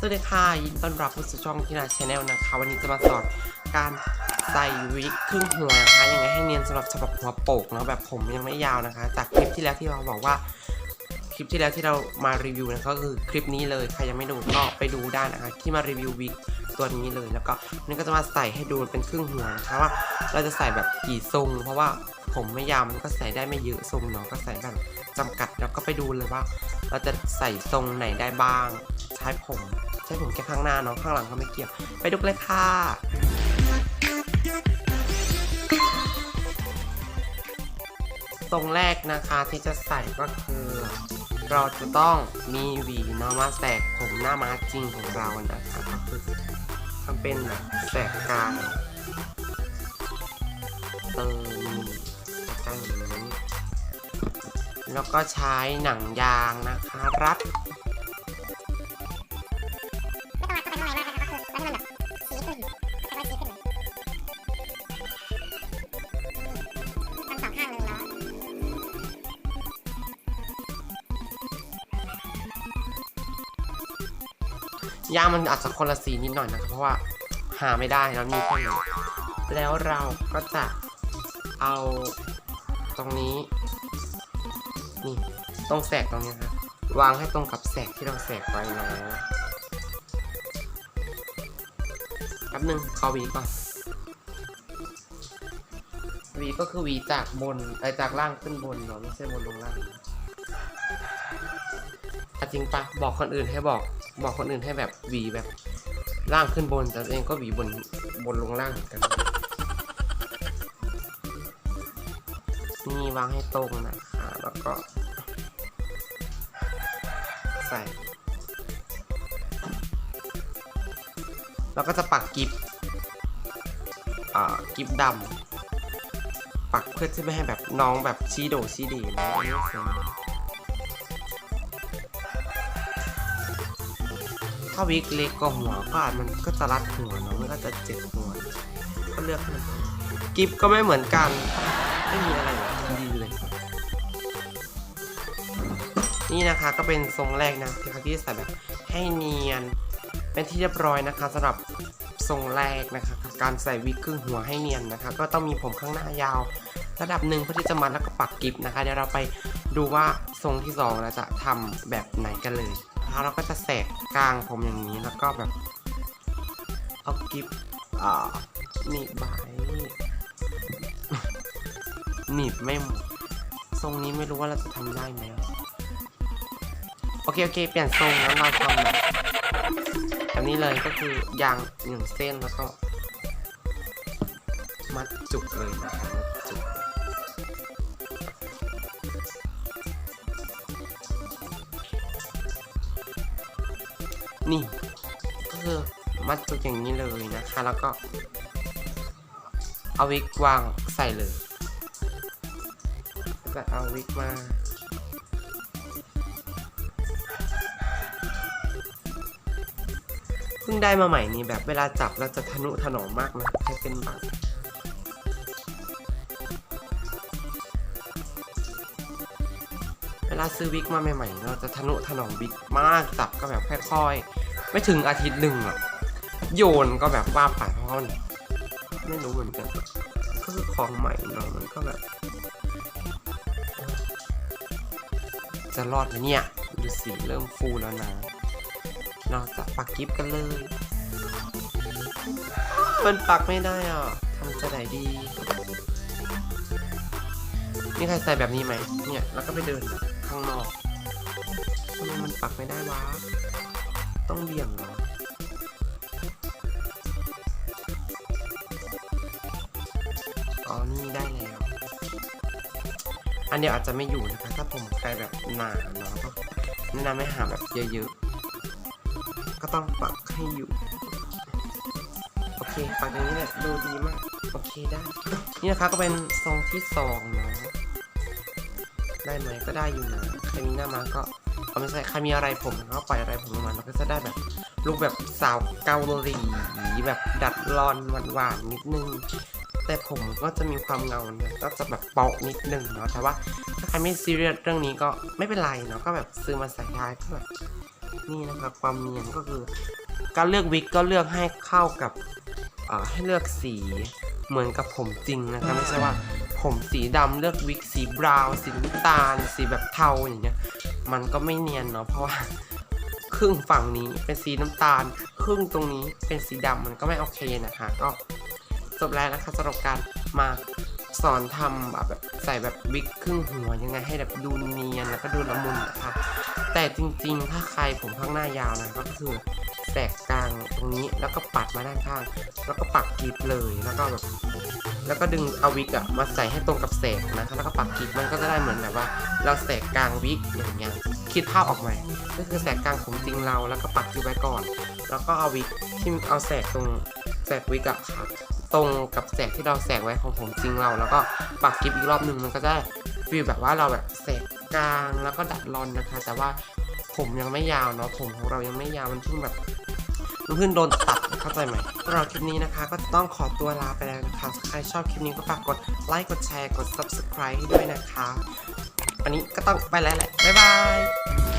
สวัสดีค่ะยินดีต้อนรับเข้าสู่ช่องที่นาชาแนลนะคะ วันนี้จะมาสอนการใส่วิกครึ่งหัวนะคะยังไงให้เนียนสำหรับฉบับหัวโปกเนาะแบบผมยังไม่ยาวนะคะ จากคลิปที่แล้วที่เราบอกว่า ลิปที่แล้วที่เรามารีวิวนะก็คือคลิปนี้เลยใครยังไม่ดูก็ไปดูได้นะคะที่มารีวิววิกตัวนี้เลยแล้วก็นี่ก็จะมาใส่ให้ดูเป็นครึ่งหัวนะคะว่าเราจะใส่แบบกี่ทรง เพราะว่าผมไม่ยาวมันก็ใส่ได้ไม่เยอะทรงเนาะก็ใส่แบบจำกัดแล้วก็ไปดูเลยว่า เราจะใส่ทรงไหนได้บ้าง ใช้ผมใช้ผมแค่ข้างหน้าเนาะข้างหลังก็ไม่เกี่ยว ไปดูเลยค่ะตรงแรกนะคะที่จะใส่ก็คือ เราจะต้องมีหวีนามาแสกผมหน้าม้าจริงของเรานะคะก็คือทำเป็นแบบแสกกลางเติมกลางอย่างนี้แล้วก็ใช้หนังยางนะคะรัด ยางมันอาจจะคนละสีนิดหน่อยนะครับเพราะว่าหาไม่ได้แล้วมีแค่นี้แล้วเราก็จะเอาตรงนี้ นี่ตรงแสกตรงนี้ครับวางให้ตรงกับแสกที่เราแสกไว้นะแป๊บนึงขอวีก่อนวีก็คือวีจากบนไปจากล่างขึ้นบนเนาะไม่ใช่บนลงล่างจริงปะบอกคนอื่นให้บอก บอกคนอื่นให้แบบหวีแบบล่างขึ้นบน แต่ตัวเองก็หวีบนบนลงล่างเหมือนกัน นี่วางให้ตรงนะคะแล้วก็ ใส่ แล้วก็จะปักกิฟอ่ากิฟดำปักเพื่อที่ไม่ให้แบบน้องแบบชี้โดชี้ดีนะอันนี้สวย ถ้าวิกเล็กก็หัวก็อาจมันก็จะรัดหัวเนาะมันก็จะเจ็บหัว ก็เลือกให้มันกิฟก็ไม่เหมือนกัน ไม่มีอะไรดีเลย นี่นะคะก็เป็นทรงแรกนะที่เขาที่ใส่แบบให้เนียน เป็นที่เรียบร้อยนะคะสำหรับทรงแรกนะคะ การใส่วิกครึ่งหัวให้เนียนนะคะ ก็ต้องมีผมข้างหน้ายาวระดับหนึ่งเพื่อที่จะมัดแล้วก็ปักกิฟนะคะ เดี๋ยวเราไปดูว่าทรงที่สองเราจะทำแบบไหนกันเลย นะคะเราก็จะแสกกลางผมอย่างนี้แล้วก็แบบเอากิฟอ่าหนีบไว้หนีบไม่หมดทรงนี้ไม่รู้ว่าเราจะทำได้ไหมโอเค โอเค เปลี่ยนทรงแล้วเราทำแบบแบบนี้เลยก็คือยางหนึ่งเส้นแล้วก็ มัดจุกเลยนะครับ นี่ก็คือมัดจุกอย่างนี้เลยนะคะ แล้วก็ เอาวิกวางใส่เลยแล้วก็เอาวิกมาเพิ่งได้มาใหม่นี่แบบเวลาจับเราจะทะนุถนอมมากนะใช้เป็นบัง ลาซื้อวิกมาใหม่ๆ เราจะทะนุถนอมวิกมากจับก็แบบค่อยๆ ไม่ถึงอาทิตย์หนึ่งอะโยนก็แบบว่าไปเพราะว่าไม่รู้เหมือนกัน ก็คือของใหม่เนาะมันก็แบบ จะรอดไหมเนี่ยดูสีเริ่มฟูแล้วนะเราจะปักกิฟกันเลยมันปักไม่ได้อะทำจะไหนดีมีใครใส่แบบนี้ไหมเนี่ย แล้วก็ไปเดิน ข้างนอกทำไมมันปักไม่ได้วะ ต้องเบี่ยงเหรออ๋อนี่ได้แล้ว อันเดียวอาจจะไม่อยู่นะคะ ถ้าผมใครแบบหนาเนาะก็แนะนำให้หาแบบเยอะๆ ก็ต้องปักให้อยู่ โอเค ปักอย่างนี้แหละดูดีมาก โอเคได้ นี่นะคะก็เป็นทรงที่สองเนาะ ได้ไหมก็ได้อยู่นะใครมีหน้ามาก็เอาไม่ใช่ใครมีอะไรผมก็ปล่อยอะไรผมลงมาแล้วก็จะได้แบบลุคแบบสาวเกาหลีแบบดัดรอนหวานๆนิดนึง แต่ผมก็จะมีความเงาเนี่ยก็จะแบบเปาะนิดนึงเนาะแต่ว่าถ้าใครไม่ซีเรียสเรื่องนี้ก็ไม่เป็นไรเนาะก็แบบซื้อมาใส่ได้ก็แบบนี่นะคะความเนียนก็คือการเลือกวิกก็เลือกให้เข้ากับให้เลือกสีเหมือนกับผมจริงนะคะไม่ใช่ว่า ผมสีดำเลือกวิกสีบราวน์สีน้ำตาล สีแบบเทาอย่างเงี้ย มันก็ไม่เนียนเนาะเพราะว่าครึ่งฝั่งนี้เป็นสีน้ำตาล ครึ่งตรงนี้เป็นสีดำมันก็ไม่โอเคนะคะ ก็จบแล้วนะคะสำหรับการมาสอนทำแบบแบบใส่แบบวิกครึ่งหัวยังไงให้แบบดูเนียนแล้วก็ดูละมุนนะคะ แต่จริงๆ ถ้าใครผมข้างหน้ายาวนะก็คือ แสกกลางตรงนี้แล้วก็ปัดมาด้านข้าง แล้วก็ปักกรีบเลยแล้วก็แบบแล้วก็ดึงเอาวิกอะมาใส่ให้ตรงกับแสกนะแล้วก็ปักกรีบมันก็จะได้เหมือนแบบว่า เราแสกกลางวิกอย่างเงี้ยคิดภาพออกไหมก็คือแสกกลางผมจริงเราแล้วก็ปักกรีบไว้ก่อน แล้วก็เอาวิกที่เอาแสกตรงแสกวิกอะค่ะตรงกับแสกที่เราแสกไว้ของผมจริงเรา แล้วก็ปักกรีบอีกรอบหนึ่งมันก็ได้ฟีลแบบว่าเราแบบแสกกลางแล้วก็ดัดรอนนะคะ แต่ว่า ผมยังไม่ยาวเนาะผมของเรายังไม่ยาวมันเพิ่งแบบมันเพิ่งโดนตัดเข้าใจไหมสำหรับคลิปนี้นะคะ ก็ต้องขอตัวลาไปแล้วนะคะใครชอบคลิปนี้ก็ฝากกดไลค์กดแชร์กด subscribe ให้ด้วยนะคะ วันนี้ก็ต้องไปแล้วแหละบ๊ายบาย